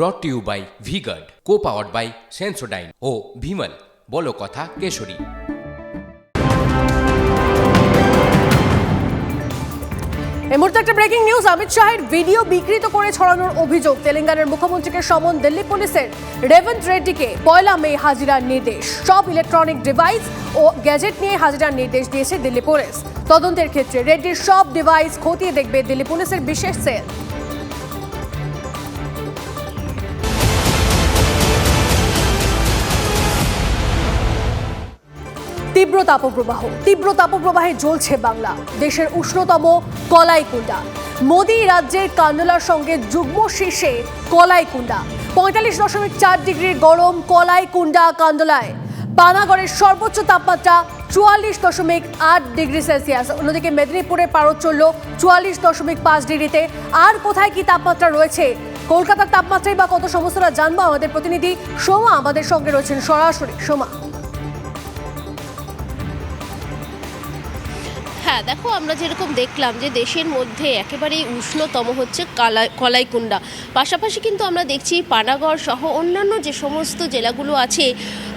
Brought to you by V-Guard co powered by Sensodyne ও ভিমল বলো কথা কেশরী। এই মুহূর্তে একটা ব্রেকিং নিউজ অমিত শাহের ভিডিও বিকৃত করে ছড়ানোর অভিযোগ। তেলেঙ্গানার মুখ্যমন্ত্রীকে সমন দিল্লি পুলিশের রেবন্ত রেড্ডিকে পয়লা মে হাজিরার নির্দেশ। সব ইলেকট্রনিক ডিভাইস ও গ্যাজেট নিয়ে হাজিরার নির্দেশ দিয়েছে দিল্লি পুলিশ। তদন্তের ক্ষেত্রে রেড্ডির সব ডিভাইস খতিয়ে দেখবে দিল্লি পুলিশের বিশেষ সেল। তীব্র তাপপ্রবাহ। তীব্র তাপপ্রবাহে জ্বলছে বাংলা। দেশের উষ্ণতম কলাইকুণ্ডা মোদি রাজ্যের কান্ডলার সঙ্গে যুগ্ম শীর্ষে কলাইকুণ্ডা পঁয়তাল্লিশ দশমিক চার ডিগ্রির গরম কলাইকুণ্ডা কান্দলায় পানাগড়ের সর্বোচ্চ তাপমাত্রা চুয়াল্লিশ দশমিক আট ডিগ্রি সেলসিয়াস। অন্যদিকে মেদিনীপুরে পারদ চলল চুয়াল্লিশ দশমিক পাঁচ ডিগ্রিতে। আর কোথায় কি তাপমাত্রা রয়েছে? কলকাতার তাপমাত্রায় বা কত সমস্যারা জানব আমাদের প্রতিনিধি সোমা আমাদের সঙ্গে রয়েছেন সরাসরি। সোমা। হ্যাঁ দেখো আমরা যেরকম দেখলাম যে দেশের মধ্যে একেবারেই উষ্ণতম হচ্ছে কালাই কলাইকুণ্ডা। পাশাপাশি কিন্তু আমরা দেখছি পানাগড় সহ অন্যান্য যে সমস্ত জেলাগুলো আছে,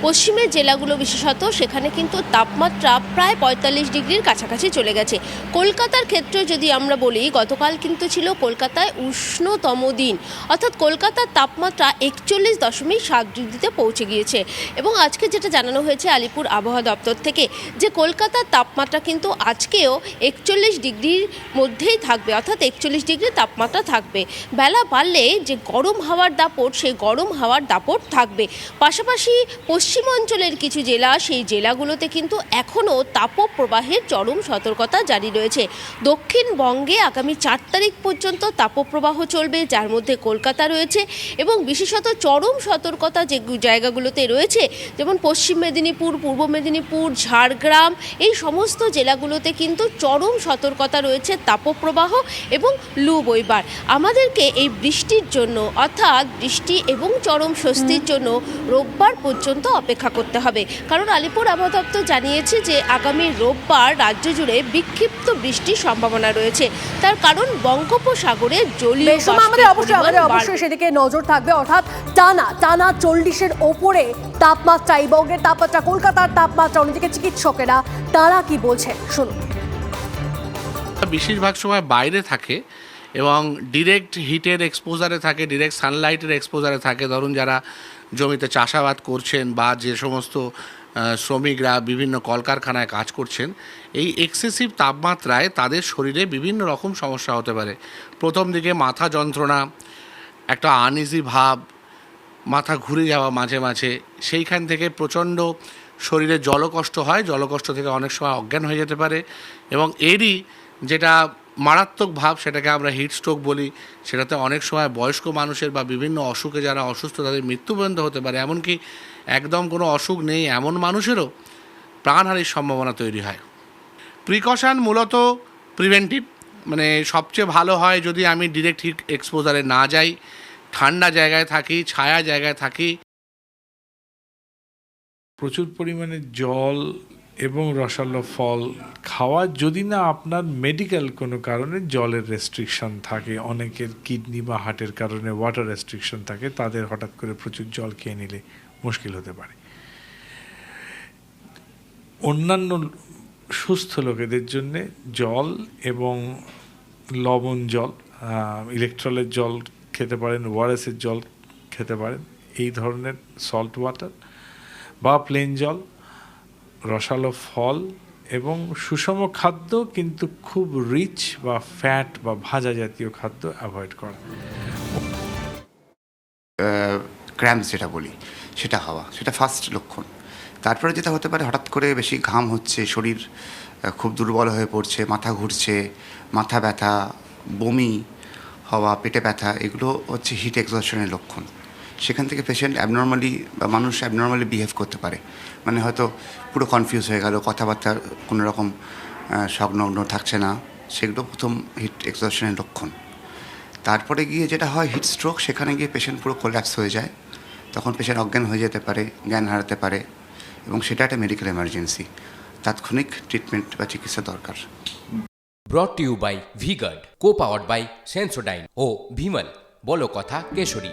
পশ্চিমের জেলাগুলো বিশেষত, সেখানে কিন্তু তাপমাত্রা প্রায় পঁয়তাল্লিশ ডিগ্রির কাছাকাছি চলে গেছে। কলকাতার ক্ষেত্রে যদি আমরা বলি, গতকাল কিন্তু ছিল কলকাতায় উষ্ণতম দিন। অর্থাৎ কলকাতার তাপমাত্রা একচল্লিশ দশমিক সাত ডিগ্রিতে পৌঁছে গিয়েছে। এবং আজকে যেটা জানানো হয়েছে আলিপুর আবহাওয়া দপ্তর থেকে, যে কলকাতার তাপমাত্রা কিন্তু আজকেও একচল্লিশ ডিগ্রির মধ্যেই থাকবে, অর্থাৎ একচল্লিশ ডিগ্রি তাপমাত্রা থাকবে। বেলা বাড়লে যে গরম হাওয়ার দাপট, সেই গরম হাওয়ার দাপট থাকবে। পাশাপাশি পশ্চিমাঞ্চলের কিছু জেলা, সেই জেলাগুলোতে কিন্তু এখনও তাপপ্রবাহের চরম সতর্কতা জারি রয়েছে। দক্ষিণবঙ্গে আগামী চার তারিখ পর্যন্ত তাপপ্রবাহ চলবে, যার মধ্যে কলকাতা রয়েছে এবং বিশেষত চরম সতর্কতা যে জায়গাগুলোতে রয়েছে, যেমন পশ্চিম মেদিনীপুর, পূর্ব মেদিনীপুর, ঝাড়গ্রাম, এই সমস্ত জেলাগুলোতে কিন্তু চরম সতর্কতা রয়েছে তাপপ্রবাহ এবং লু বইবার। আমাদেরকে এই বৃষ্টির জন্য অর্থাৎ বৃষ্টি এবং চরম স্বস্তির জন্য রোববার পর্যন্ত অপেক্ষা করতে হবে। কারণ আলিপুর আবহাওয়া দপ্তর জানিয়েছে যে আগামী রোববার রাজ্য জুড়ে বিক্ষিপ্ত বৃষ্টির সম্ভাবনা রয়েছে। তার কারণ বঙ্গোপসাগরে জলীয় আমাদের অবশ্যই আমাদের অবশ্যই সেদিকে নজর থাকবে। অর্থাৎ টানা টানা চল্লিশের ওপরে তাপমাত্রা এই বঙ্গের তাপমাত্রা কলকাতার তাপমাত্রা অন্যদিকে চিকিৎসকেরা তারা কি বলছেন? শুনুন। বেশিরভাগ সময় বাইরে থাকে এবং ডিরেক্ট হিটের এক্সপোজারে থাকে ডিরেক্ট সানলাইটের এক্সপোজারে থাকে। ধরুন যারা জমিতে চাষাবাদ করছেন বা যে সমস্ত শ্রমিকরা বিভিন্ন কলকারখানায় কাজ করছেন, এই এক্সেসিভ তাপমাত্রায় তাদের শরীরে বিভিন্ন রকম সমস্যা হতে পারে। প্রথম দিকে মাথা যন্ত্রণা, একটা আনইজি ভাব, মাথা ঘুরে যাওয়া মাঝে মাঝে, সেইখান থেকে প্রচণ্ড শরীরে জলকষ্ট হয়। জলকষ্ট থেকে অনেক সময় অজ্ঞান হয়ে যেতে পারে এবং এরই যেটা মারাত্মক ভাব, সেটাকে আমরা হিট স্ট্রোক বলি, সেটাতে অনেক সময় বয়স্ক মানুষের বা বিভিন্ন অসুখে যারা অসুস্থ, তাদের মৃত্যু পর্যন্ত হতে পারে। এমনকি একদম কোনো অসুখ নেই এমন মানুষেরও প্রাণহানির সম্ভাবনা তৈরি হয়। প্রিকশন মূলত প্রিভেন্টিভ মানে সবচেয়ে ভালো হয় যদি আমি ডিরেক্ট হিট এক্সপোজারে না যাই, ঠান্ডা জায়গায় থাকি, ছায়া জায়গায় থাকি। প্রচুর পরিমাণে জল এবং রসালো ফল খাওয়া, যদি না আপনার মেডিকেল কোনো কারণে জলের রেস্ট্রিকশন থাকে, অনেকের কিডনি বা হার্টের কারণে ওয়াটার রেস্ট্রিকশন থাকে, তাদের হঠাৎ করে প্রচুর জল খেয়ে নিলে মুশকিল হতে পারে। অন্যান্য সুস্থ লোকেদের জন্যে জল এবং লবণ জল ইলেকট্রলের জল খেতে পারেন ওয়ারেসের জল খেতে পারেন, এই ধরনের সল্ট ওয়াটার বা প্লেন জল রসালো ফল এবং সুষম খাদ্য কিন্তু খুব রিচ বা ফ্যাট বা ভাজা জাতীয় খাদ্য অ্যাভয়েড করা। ক্র্যাম্পস যেটা বলি, সেটা হওয়া, সেটা ফার্স্ট লক্ষণ। তারপরে যেটা হতে পারে, হঠাৎ করে বেশি ঘাম হচ্ছে, শরীর খুব দুর্বল হয়ে পড়ছে, মাথা ঘুরছে, মাথা ব্যথা, বমি হওয়া, পেটে ব্যথা, এগুলো হচ্ছে হিট এক্সশনের লক্ষণ। সেখান থেকে পেশেন্ট অ্যাবনর্মালি বা মানুষ অ্যাবনর্মালি বিহেভ করতে পারে। মানে হয়তো পুরো কনফিউজ হয়ে গেল, কথাবার্তা কোনো রকম সংলগ্ন থাকছে না। সেগুলো প্রথম হিট এক্সশনের লক্ষণ। তারপরে গিয়ে যেটা হয় হিট স্ট্রোক সেখানে গিয়ে পেশেন্ট পুরো কোল্যাপস হয়ে যায়। তখন পেশেন্ট অজ্ঞান হয়ে যেতে পারে, জ্ঞান হারাতে পারে এবং সেটা একটা মেডিকেল এমার্জেন্সি তাৎক্ষণিক ট্রিটমেন্ট বা চিকিৎসা দরকার। Brought you by V-Guard co powered by Sensodyne ও ভিমল বলো কথা কেশরী।